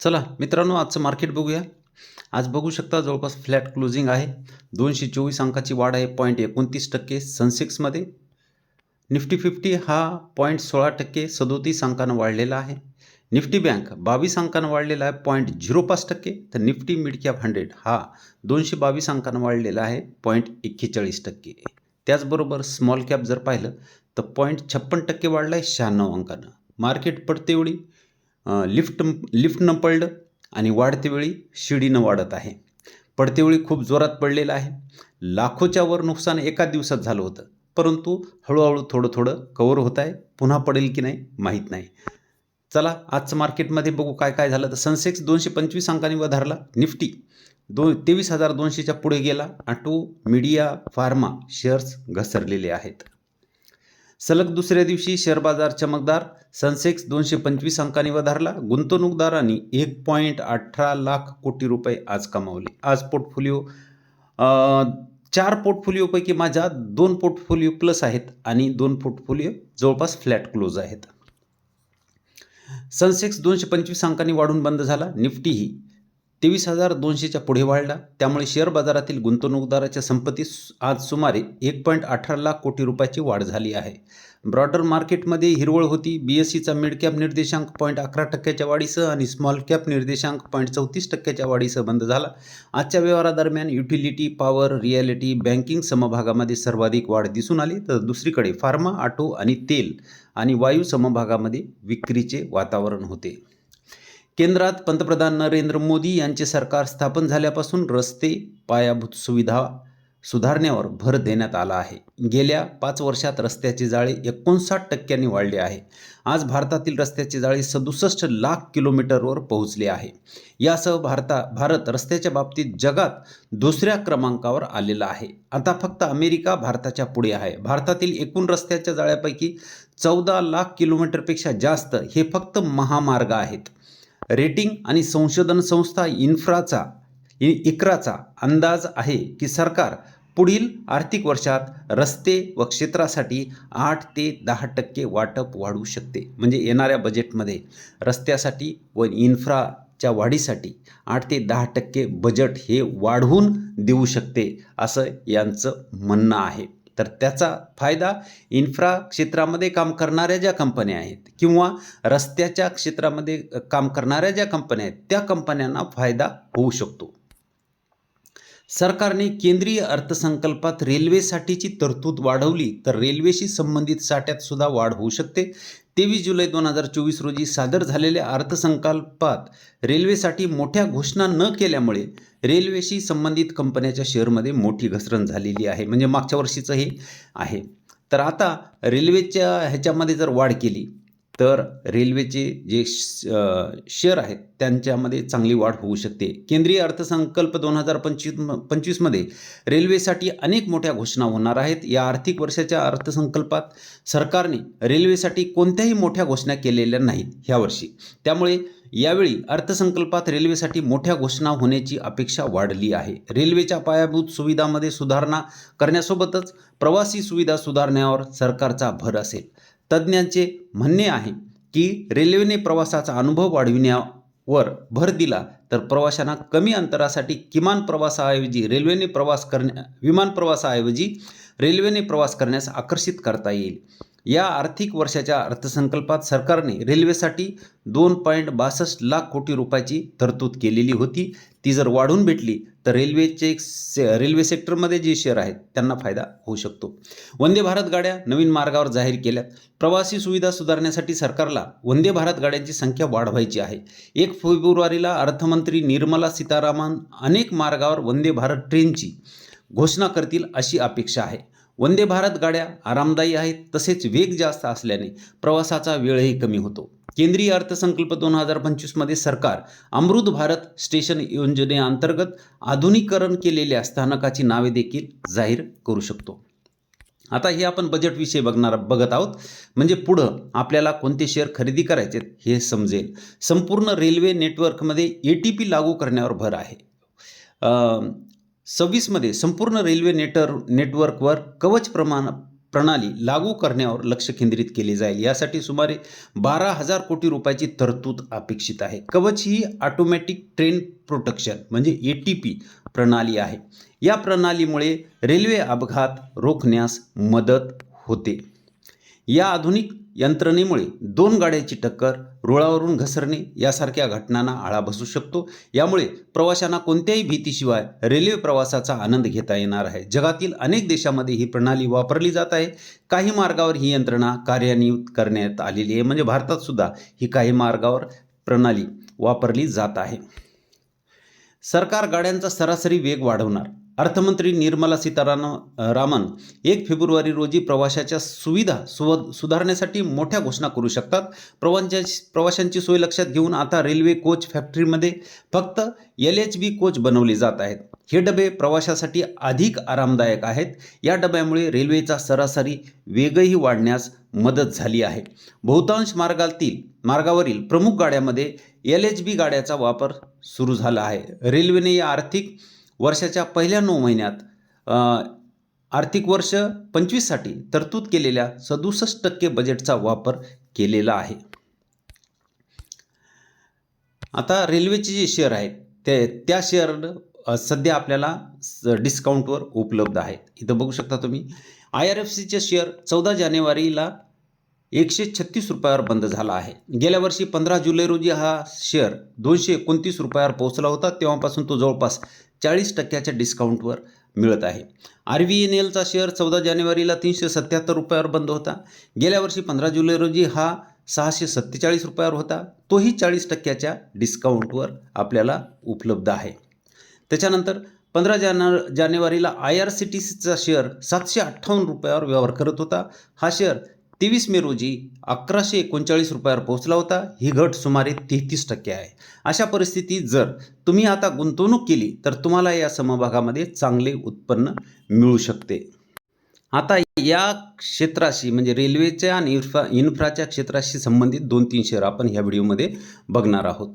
चला मित्रांनो आजचं मार्केट बघूया. आज बघू शकता जवळपास फ्लॅट क्लोजिंग आहे. दोनशे चोवीस अंकाची वाढ आहे पॉईंट एकोणतीस टक्के सनसेक्समध्ये. निफ्टी फिफ्टी हा पॉईंट सोळा टक्के सदोतीस अंकानं वाढलेला आहे. निफ्टी बँक बावीस अंकानं वाढलेला आहे पॉईंट झिरो पाच टक्के. तर निफ्टी मिड कॅप हंड्रेड हा दोनशे बावीस अंकानं वाढलेला आहे पॉईंट एक्केचाळीस टक्के. त्याचबरोबर स्मॉल कॅप जर पाहिलं तर पॉईंट छप्पन टक्के वाढला आहे शहाण्णव अंकानं. मार्केट पडतेवेळी लिफ्ट लिफ्टनं पडलं आणि वाढतेवेळी शिडीनं वाढत आहे. पडतेवेळी खूप जोरात पडलेलं आहे. लाखोच्या वर नुकसान एका दिवसात झालं होतं. परंतु हळूहळू थोडं थोडं कवर होत आहे. पुन्हा पडेल की नाही माहीत नाही. चला आजचं मार्केटमध्ये बघू काय काय झालं. तर सनसेक्स दोनशे पंचवीस अंकांनी वधारला. निफ्टी दो तेवीस हजार दोनशेच्या पुढे गेला. ऑटो मीडिया फार्मा शेअर्स घसरलेले आहेत. सलग दुसऱ्या दिवशी शेअर बाजार चमकदार. सनसेक्स दोनशे पंचवीस अंकांनी वधारला. गुंतवणूकदारांनी एक पॉईंट अठरा लाख कोटी रुपये आज कमावले. आज पोर्टफोलिओ चार पोर्टफोलिओपैकी माझ्या दोन पोर्टफोलिओ प्लस आहेत आणि दोन पोर्टफोलिओ जवळपास फ्लॅट क्लोज आहेत. सनसेक्स दोनशे पंचवीस अंकांनी वाढून बंद झाला. निफ्टीही तेवीस हजार दोनशेच्या पुढे वाढला. त्यामुळे शेअर बाजारातील गुंतवणूकदाराच्या संपत्तीत सु- आज सुमारे एक पॉईंट अठरा लाख कोटी रुपयाची वाढ झाली आहे. ब्रॉडर मार्केटमध्ये हिरवळ होती. बी एस सीचा मिड कॅप निर्देशांक पॉईंट अकरा टक्क्याच्या वाढीसह आणि स्मॉल कॅप निर्देशांक पॉईंट चौतीस टक्क्याच्या वाढीसह बंद झाला. आजच्या व्यवहारादरम्यान युटिलिटी पॉवर रिॲलिटी बँकिंग समभागामध्ये सर्वाधिक वाढ दिसून आली. तर दुसरीकडे फार्मा ऑटो आणि तेल आणि वायू समभागामध्ये विक्रीचे वातावरण होते. केंद्रात पंतप्रधान नरेंद्र मोदी यांचे सरकार स्थापन झाल्यापासून रस्ते पायाभूत सुविधा सुधारण्यावर भर देण्यात आला आहे. गेल्या पाच वर्षात रस्त्याचे जाळे एकोणसाठ टक्क्यांनी वाढले आहे. आज भारतातील रस्त्याचे जाळे सदुसष्ट लाख किलोमीटरवर पोहोचले आहे. यासह भारता भारत रस्त्याच्या बाबतीत जगात दुसऱ्या क्रमांकावर आलेला आहे. आता फक्त अमेरिका भारताच्या पुढे आहे. भारतातील एकूण रस्त्याच्या जाळ्यापैकी चौदा लाख किलोमीटरपेक्षा जास्त हे फक्त महामार्ग आहेत. रेटिंग आणि संशोधन संस्था इन्फ्राचा इ इक्राचा अंदाज आहे की सरकार पुढील आर्थिक वर्षात रस्ते व क्षेत्रासाठी आठ ते दहा टक्के वाटप वाढवू शकते. म्हणजे येणाऱ्या बजेटमध्ये रस्त्यासाठी व इन्फ्राच्या वाढीसाठी आठ ते दहा टक्के बजेट हे वाढवून देऊ शकते असं यांचं म्हणणं आहे. तर त्याचा फायदा इन्फ्रा क्षेत्रामध्ये काम करणाऱ्या ज्या कंपन्या आहेत किंवा रस्त्याच्या क्षेत्रामध्ये काम करणाऱ्या ज्या कंपन्या आहेत त्या कंपन्यांना फायदा होऊ शकतो. सरकारने केंद्रीय अर्थसंकल्पात रेल्वेसाठीची तरतूद वाढवली तर रेल्वेशी संबंधित साठ्यात सुद्धा वाढ होऊ शकते. तेवीस जुलै दोन हजार चोवीस रोजी सादर झालेल्या अर्थसंकल्पात रेल्वेसाठी मोठ्या घोषणा न केल्यामुळे रेल्वेशी संबंधित कंपन्याच्या शेअरमध्ये मोठी घसरण झालेली आहे. म्हणजे मागच्या वर्षीचं हे आहे. तर आता रेल्वेच्या ह्याच्यामध्ये जर वाढ केली तर रेल्वेचे जे श- शेअर आहेत त्यांच्यामध्ये चांगली वाढ होऊ शकते. केंद्रीय अर्थसंकल्प दोन हजार पंचवीस पंचवीसमध्ये रेल्वेसाठी अनेक मोठ्या घोषणा होणार आहेत. या आर्थिक वर्षाच्या अर्थसंकल्पात सरकारने रेल्वेसाठी कोणत्याही मोठ्या घोषणा केलेल्या नाहीत ह्या वर्षी त्यामुळे यावेळी अर्थसंकल्पात रेल्वेसाठी मोठ्या घोषणा होण्याची अपेक्षा वाढली आहे. रेल्वेच्या पायाभूत सुविधामध्ये सुधारणा करण्यासोबतच प्रवासी सुविधा सुधारण्यावर सरकारचा भर असेल. तज्ज्ञांचे म्हणणे आहे की रेल्वेने प्रवासाचा अनुभव वाढविण्यावर भर दिला तर प्रवाशांना कमी अंतरासाठी किमान प्रवासाऐवजी रेल्वेने प्रवास करण्या विमान प्रवासाऐवजी रेल्वेने प्रवास करण्यास आकर्षित करता येईल. या आर्थिक वर्षाच्या अर्थसंकल्पात सरकारने रेल्वेसाठी दोन पॉईंट बासष्ट लाख कोटी रुपयाची तरतूद केलेली होती. ती जर वाढून भेटली तर रेल्वेचे से रेल्वे सेक्टरमध्ये जे शेअर आहेत त्यांना फायदा होऊ शकतो. वंदे भारत गाड्या नवीन मार्गावर जाहीर केल्यात प्रवासी सुविधा सुधारण्यासाठी सरकारला वंदे भारत गाड्यांची संख्या वाढवायची आहे. एक फेब्रुवारीला अर्थमंत्री निर्मला सीतारामन अनेक मार्गावर वंदे भारत ट्रेनची घोषणा करतील अशी अपेक्षा आहे. वंदे भारत गाड्या आरामदायी आहेत तसेच वेग जास्त असल्याने प्रवासाचा वेळही कमी होतो. केंद्रीय अर्थसंकल्प दोन हजार पंचवीसमध्ये सरकार अमृत भारत स्टेशन योजनेअंतर्गत आधुनिकीकरण केलेल्या स्थानकाची नावे देखील जाहीर करू शकतो. आता हे आपण बजेटविषयी बघणार बघत आहोत. म्हणजे पुढं आपल्याला कोणते शेअर खरेदी करायचे हे समजेल. संपूर्ण रेल्वे नेटवर्कमध्ये ए टी पी लागू करण्यावर भर आहे. सव्वीसमध्ये संपूर्ण रेल्वे नेटर नेटवर्कवर कवच प्रमाण प्रणाली लागू करण्यावर लक्ष केंद्रित केले जाईल. यासाठी सुमारे बारा हजार कोटी रुपयाची तरतूद अपेक्षित आहे. कवच ही ऑटोमॅटिक ट्रेन प्रोटेक्शन म्हणजे ए टी पी प्रणाली आहे. या प्रणालीमुळे रेल्वे अपघात रोखण्यास मदत होते. या आधुनिक यंत्रणेमुळे दोन गाड्याची टक्कर रुळावरून घसरणे यासारख्या घटनांना आळा बसू शकतो. यामुळे प्रवाशांना कोणत्याही भीतीशिवाय रेल्वे प्रवासाचा आनंद घेता येणार आहे. जगातील अनेक देशामध्ये ही प्रणाली वापरली जात आहे. काही मार्गावर ही यंत्रणा कार्यान्वित करण्यात आलेली आहे. म्हणजे भारतात सुद्धा ही काही मार्गावर प्रणाली वापरली जात आहे. सरकार गाड्यांचा सरासरी वेग वाढवणार अर्थमंत्री निर्मला सीतारामन रामन एक फेब्रुवारी रोजी प्रवाशाच्या सुविधा सुव सुधारण्यासाठी मोठ्या घोषणा करू शकतात. प्रवाशांच्या प्रवाशांची सोय लक्षात घेऊन आता रेल्वे कोच फॅक्टरीमध्ये फक्त एल एच बी कोच बनवले जात आहेत. हे डबे प्रवाशासाठी अधिक आरामदायक आहेत. या डब्यामुळे रेल्वेचा सरासरी वेगही वाढण्यास मदत झाली आहे. बहुतांश मार्गातील मार्गावरील प्रमुख गाड्यामध्ये एल एच बी गाड्याचा वापर सुरू झाला आहे. रेल्वेने या आर्थिक वर्षाच्या पहिल्या नऊ महिन्यात आर्थिक वर्ष पंचवीससाठी तरतूद केलेल्या सदुसष्ट टक्के बजेटचा वापर केलेला आहे. आता रेल्वेचे जे शेअर आहेत ते त्या शेअर सध्या आपल्याला स- डिस्काउंटवर उपलब्ध आहेत. इथं बघू शकता तुम्ही आय आर एफ सीचे शेअर चौदा जानेवारीला एकशे छत्तीस रुपयावर बंद झाला आहे. गेल्या वर्षी पंधरा जुलै रोजी हा शेअर दोनशे एकोणतीस रुपयावर पोहोचला होता तेव्हापासून तो जवळपास चाळीस टक्क्याच्या डिस्काउंटवर मिळत आहे. आर व्ही एन एलचा शेअर चौदा जानेवारीला तीनशे सत्याहत्तर रुपयावर बंद होता. गेल्या वर्षी पंधरा जुलै रोजी हा सहाशे सत्तेचाळीस रुपयावर होता. तोही चाळीस टक्क्याच्या डिस्काउंटवर आपल्याला उपलब्ध आहे. त्याच्यानंतर पंधरा जाना जानेवारीला आय आर सी टी सीचा शेअर सातशे अठ्ठावन्न रुपयावर व्यवहार करत होता. हा शेअर तेवीस मे रोजी अकराशे एकोणचाळीस रुपयावर पोहोचला होता. ही घट सुमारे तेहतीस टक्के आहे. अशा परिस्थितीत जर तुम्ही आता गुंतवणूक केली तर तुम्हाला या समभागामध्ये चांगले उत्पन्न मिळू शकते. आता या क्षेत्राशी म्हणजे रेल्वेच्या आणि इन्फ्रा इन्फ्राच्या क्षेत्राशी संबंधित दोन तीन शेअर आपण ह्या व्हिडिओमध्ये बघणार आहोत.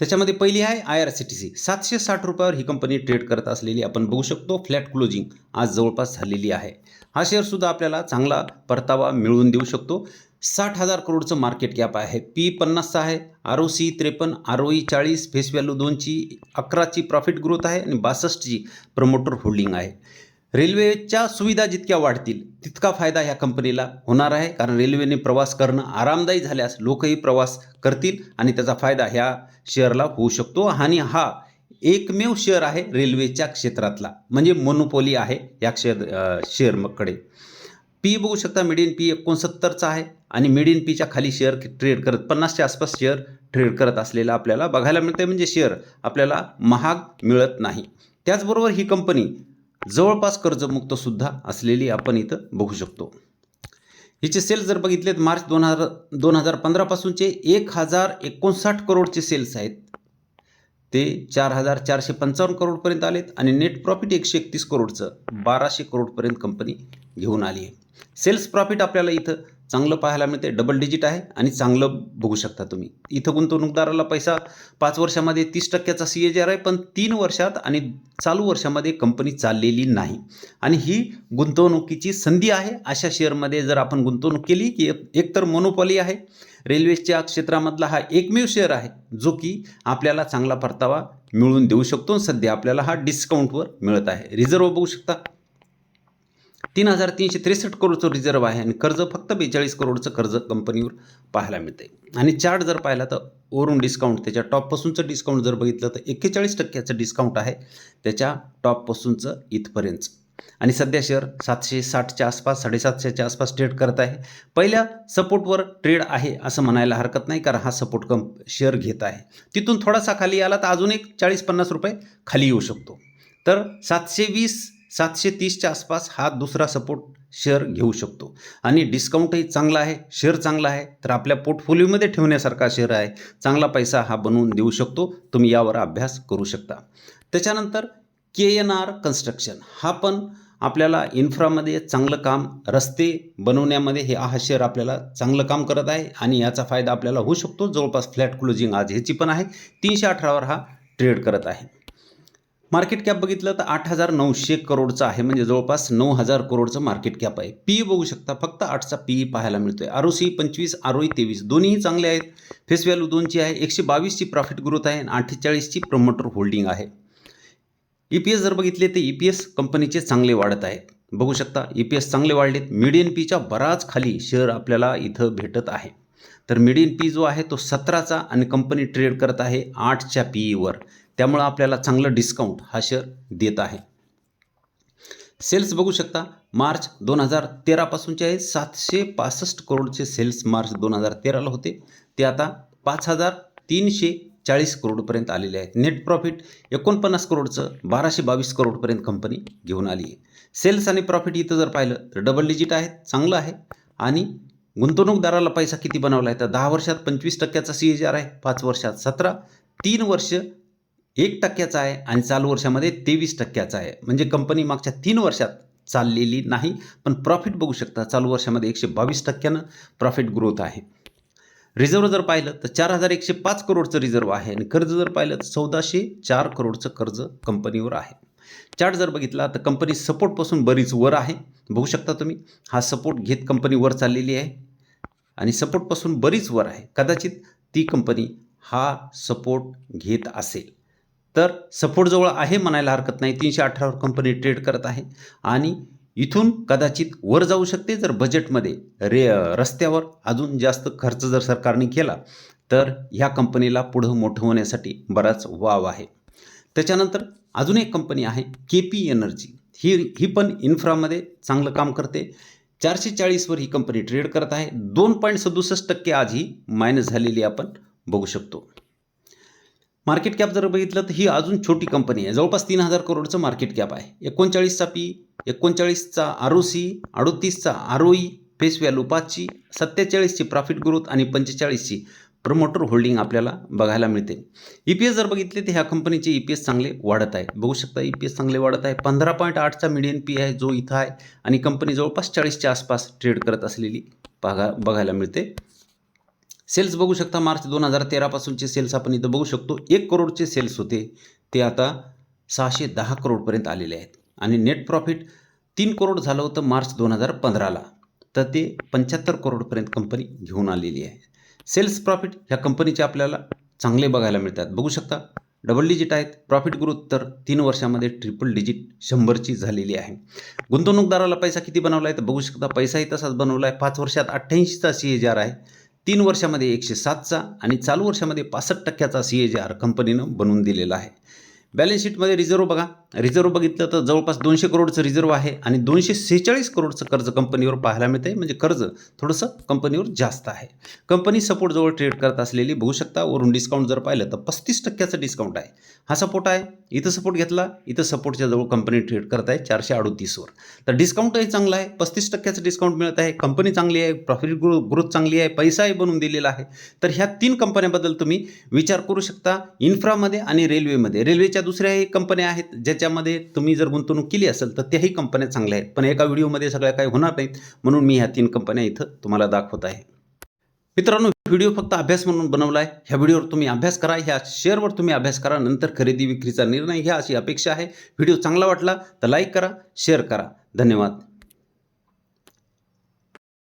त्याच्यामध्ये पहिली आहे I R C T C सातशे साठ रुपयावर ही कंपनी ट्रेड करत असलेली आपण बघू शकतो. फ्लॅट क्लोजिंग आज जवळपास झालेली आहे. हा शेअरसुद्धा आपल्याला चांगला परतावा मिळवून देऊ शकतो. साठ हजार करोडचं मार्केट कॅप आहे. पी पन्नासचा आहे. आर ओ सी त्रेपन्न आर ओ ई चाळीस फेस व्हॅल्यू दोनची अकराची प्रॉफिट ग्रोथ आहे आणि बासष्टची प्रमोटर होल्डिंग आहे. रेल्वेच्या सुविधा जितक्या वाढतील तितका फायदा ह्या कंपनीला होणार आहे. कारण रेल्वेने प्रवास करणं आरामदायी झाल्यास लोकही प्रवास करतील आणि त्याचा फायदा ह्या शेअरला होऊ शकतो. आणि हा एकमेव शेअर आहे रेल्वेच्या क्षेत्रातला. म्हणजे मोनोपोली आहे या शेअर शेअरकडे. पी बघू शकता मिड इन पी एकोणसत्तरचा आहे आणि मिड इन पीच्या खाली शेअर ट्रेड करत पन्नासच्या आसपास शेअर ट्रेड करत असलेला आपल्याला बघायला मिळते म्हणजे शेअर आपल्याला महाग मिळत नाही. त्याचबरोबर ही कंपनी जवळपास कर्जमुक्त सुद्धा असलेली आपण इथं बघू शकतो. हिचे सेल्स जर बघितलेत मार्च दोन हजार दोन हजार पंधरापासूनचे एक हजार एकोणसाठ करोडचे सेल्स आहेत. ते चार हजार चारशे पंचावन्न करोडपर्यंत आलेत आणि नेट प्रॉफिट एकशे एकतीस करोडचं बाराशे करोडपर्यंत कंपनी घेऊन आली आहे. सेल्स प्रॉफिट आपल्याला इथं चांगलं पाहायला मिळते डबल डिजिट आहे आणि चांगलं बघू शकता तुम्ही. इथं गुंतवणूकदाराला पैसा पाच वर्षामध्ये तीस टक्क्याचा सी एच आर आहे पण तीन वर्षात आणि चालू वर्षामध्ये कंपनी चाललेली नाही. आणि ही गुंतवणुकीची संधी आहे. अशा शेअरमध्ये जर आपण गुंतवणूक केली की एकतर मोनोपॉली आहे. रेल्वेच्या क्षेत्रामधला हा एकमेव शेअर आहे जो की आपल्याला चांगला परतावा मिळवून देऊ शकतो. सध्या आपल्याला हा डिस्काउंटवर मिळत आहे. रिझर्व बघू शकता. तीन हजार तीनशे त्रेसष्ट करोडचं रिझर्व आहे आणि कर्ज फक्त बेचाळीस करोडचं कर्ज कंपनीवर पाहायला मिळते आणि चार्ट जर पाहिला तर वरून डिस्काउंट त्याच्या टॉपपासूनचं डिस्काउंट जर बघितलं तर एक्केचाळीस टक्क्याचं डिस्काउंट आहे त्याच्या टॉपपासूनचं इथपर्यंत. आणि सध्या शेअर सातशे साठच्या आसपास साडेसातशेच्या आसपास ट्रेड करत आहे. पहिल्या सपोर्टवर ट्रेड आहे असं म्हणायला हरकत नाही कारण हा सपोर्ट कंप शेअर घेत आहे. तिथून थोडासा खाली आला तर अजून एक चाळीस पन्नास रुपये खाली येऊ शकतो. तर सातशे वीस सातशे तीसच्या आसपास हा दुसरा सपोर्ट शेअर घेऊ शकतो. आणि डिस्काउंटही चांगला आहे शेअर चांगला आहे तर आपल्या पोर्टफोलिओमध्ये ठेवण्यासारखा शेअर आहे. चांगला पैसा हा बनवून देऊ शकतो. तुम्ही यावर अभ्यास करू शकता. त्याच्यानंतर के एन आर कन्स्ट्रक्शन हा पण आपल्याला इन्फ्रामध्ये चांगलं काम रस्ते बनवण्यामध्ये हे हा शेअर आपल्याला चांगलं काम करत आहे आणि याचा फायदा आपल्याला होऊ शकतो. जवळपास फ्लॅट क्लोजिंग आज ह्याची पण आहे. तीनशे अठरावर हा ट्रेड करत आहे. मार्केट कॅप बघितलं तर आठ हजार नऊशे करोडचं आहे. म्हणजे जवळपास नऊ हजार करोडचं मार्केट कॅप आहे. पी बघू शकता फक्त आठचा पी पाहायला मिळतोय. आर ओ सी पंचवीस आर ओ तेवीस दोन्हीही चांगले आहेत. फेस व्हॅल्यू दोनची आहे. एकशे बावीसची प्रॉफिट ग्रोथ आहे आणि अठ्ठेचाळीसची प्रमोटर होल्डिंग आहे. ई पी एस जर बघितले तर ई पी एस कंपनीचे चांगले वाढत आहेत. बघू शकता ई पी एस चांगले वाढलेत. मिडियन पीच्या बराच खाली शेअर आपल्याला इथं भेटत आहे. तर मिडियन पी जो आहे तो सतराचा आणि कंपनी ट्रेड करत आहे आठच्या पी ईवर त्यामुळं आपल्याला चांगलं डिस्काउंट हा शेअर देत आहे. सेल्स बघू शकता मार्च दोन हजार तेरापासूनचे आहे. सातशे पासष्ट करोडचे सेल्स मार्च दोन हजार तेराला होते. ते आता पाच हजार तीनशे चाळीस करोडपर्यंत आलेले आहेत. नेट प्रॉफिट एकोणपन्नास करोडचं बाराशे बावीस करोडपर्यंत कंपनी घेऊन आली आहे. सेल्स आणि प्रॉफिट इथं जर पाहिलं तर डबल डिजिट आहे चांगलं आहे. आणि गुंतवणूकदाराला पैसा किती बनवला आहे? तर दहा वर्षात पंचवीस टक्क्याचा सी एच आर आहे पाच वर्षात सतरा तीन वर्ष एक टक्क्याचा आहे आणि चालू वर्षामध्ये तेवीस टक्क्याचा आहे. म्हणजे कंपनी मागच्या तीन वर्षात चाललेली नाही पण प्रॉफिट बघू शकता चालू वर्षामध्ये एकशे बावीस टक्क्यानं प्रॉफिट ग्रोथ आहे. रिझर्व जर पाहिलं तर चार हजार एकशे पाच करोडचं रिझर्व आहे आणि कर्ज जर पाहिलं तर चौदाशे चार करोडचं कर्ज कंपनीवर आहे. चार्ट जर बघितला तर कंपनी सपोर्टपासून बरीच वर आहे. बघू शकता तुम्ही हा सपोर्ट घेत कंपनी वर चाललेली आहे आणि सपोर्टपासून बरीच वर आहे. कदाचित ती कंपनी हा सपोर्ट घेत असेल. तर सपोर्टजवळ आहे म्हणायला हरकत नाही. तीनशे अठरावर कंपनी ट्रेड करत आहे. आणि इथून कदाचित वर जाऊ शकते जर बजेटमध्ये रे रस्त्यावर अजून जास्त खर्च जर सरकारने केला तर ह्या कंपनीला पुढं मोठं होण्यासाठी बराच वाव आहे. त्याच्यानंतर अजून एक कंपनी आहे के पी एनर्जी ही ही पण इन्फ्रामध्ये चांगलं काम करते. चारशे चाळीसवर ही कंपनी ट्रेड करत आहे. दोन पॉईंट सदुसष्ट टक्के आज ही मायनस झालेली आपण बघू शकतो. मार्केट कॅप जर बघितलं तर ही अजून छोटी कंपनी आहे. जवळपास तीन हजार करोडचं मार्केट कॅप आहे. एकोणचाळीसचा पी एकोणचाळीसचा R O C अडोतीसचा R O E face value पाचची सत्तेचाळीसची प्रॉफिट ग्रोथ आणि पंचेचाळीसची प्रमोटर होल्डिंग आपल्याला बघायला मिळते. ई पी एस जर बघितले तर ह्या कंपनीचे ई पी एस चांगले वाढत आहे. बघू शकता ई पी एस चांगले वाढत आहे. पंधरा पॉईंट आठचा मिडियन पी आहे जो इथं आहे आणि कंपनी जवळपास चाळीसच्या आसपास ट्रेड करत असलेली बघा बघायला मिळते. सेल्स बघू शकता. मार्च दोन हजार तेरापासूनचे सेल्स आपण इथं बघू शकतो. एक करोडचे सेल्स होते. ते आता सहाशे दहा करोडपर्यंत आलेले आहेत. आणि नेट प्रॉफिट तीन करोड झालं होतं मार्च दोन हजार पंधराला. तर ते पंच्याहत्तर करोडपर्यंत कंपनी घेऊन आलेली आहे. सेल्स प्रॉफिट ह्या कंपनीचे आपल्याला चांगले बघायला मिळतात. बघू शकता डबल डिजिट आहेत. प्रॉफिट ग्रोथ तर तीन वर्षामध्ये ट्रिपल डिजिट शंभरची झालेली आहे. गुंतवणूकदाराला पैसा किती बनवला आहे तर बघू शकता पैसाही तसाच बनवला आहे पाच वर्षात अठ्ठ्याऐंशीचा सी एच आर आहे. तीन वर्षामध्ये एकशे सातचा आणि चालू वर्षामध्ये पासष्ट टक्क्याचा सी ए जे आर कंपनीनं बनवून दिलेला आहे. बॅलन्स शीटमध्ये रिझर्व बघा. रिझर्व बघितलं तर जवळपास दोनशे करोडचं रिझर्व आहे आणि दोनशे सेहेचाळीस करोडचं कर्ज कंपनीवर पाहायला मिळते म्हणजे कर्ज थोडंसं कंपनीवर जास्त आहे. कंपनी सपोर्टजवळ ट्रेड करत असलेली बघू शकता वरून डिस्काउंट जर पाहिलं तर पस्तीस टक्क्याचं डिस्काउंट आहे. हा सपोर्ट आहे. इथं सपोर्ट घेतला इथं सपोर्टच्या जवळ कंपनी ट्रेड करत आहे चारशे अडोतीसवर. तर डिस्काउंटही चांगला आहे. पस्तीस टक्क्याचं डिस्काउंट मिळत आहे. कंपनी चांगली आहे प्रॉफिट ग्रो ग्रोथ चांगली आहे पैसाही बनवून दिलेला आहे. तर ह्या तीन कंपन्याबद्दल तुम्ही विचार करू शकता. इन्फ्रामध्ये आणि रेल्वेमध्ये रेल्वेच्या दुसऱ्याही कंपन्या आहेत ज्या त्याच्यामध्ये तुम्ही जर गुंतवणूक केली असेल तर त्याही कंपन्या चांगल्या आहेत. पण एका व्हिडिओमध्ये सगळ्या काही होणार नाहीत म्हणून मी ह्या तीन कंपन्या इथं तुम्हाला दाखवत आहे. मित्रांनो व्हिडिओ फक्त अभ्यास म्हणून बनवला आहे ह्या व्हिडिओवर तुम्ही अभ्यास करा ह्या शेअरवर तुम्ही अभ्यास करा नंतर खरेदी विक्रीचा निर्णय घ्या अशी अपेक्षा आहे. व्हिडिओ चांगला वाटला तर लाईक करा शेअर करा. धन्यवाद.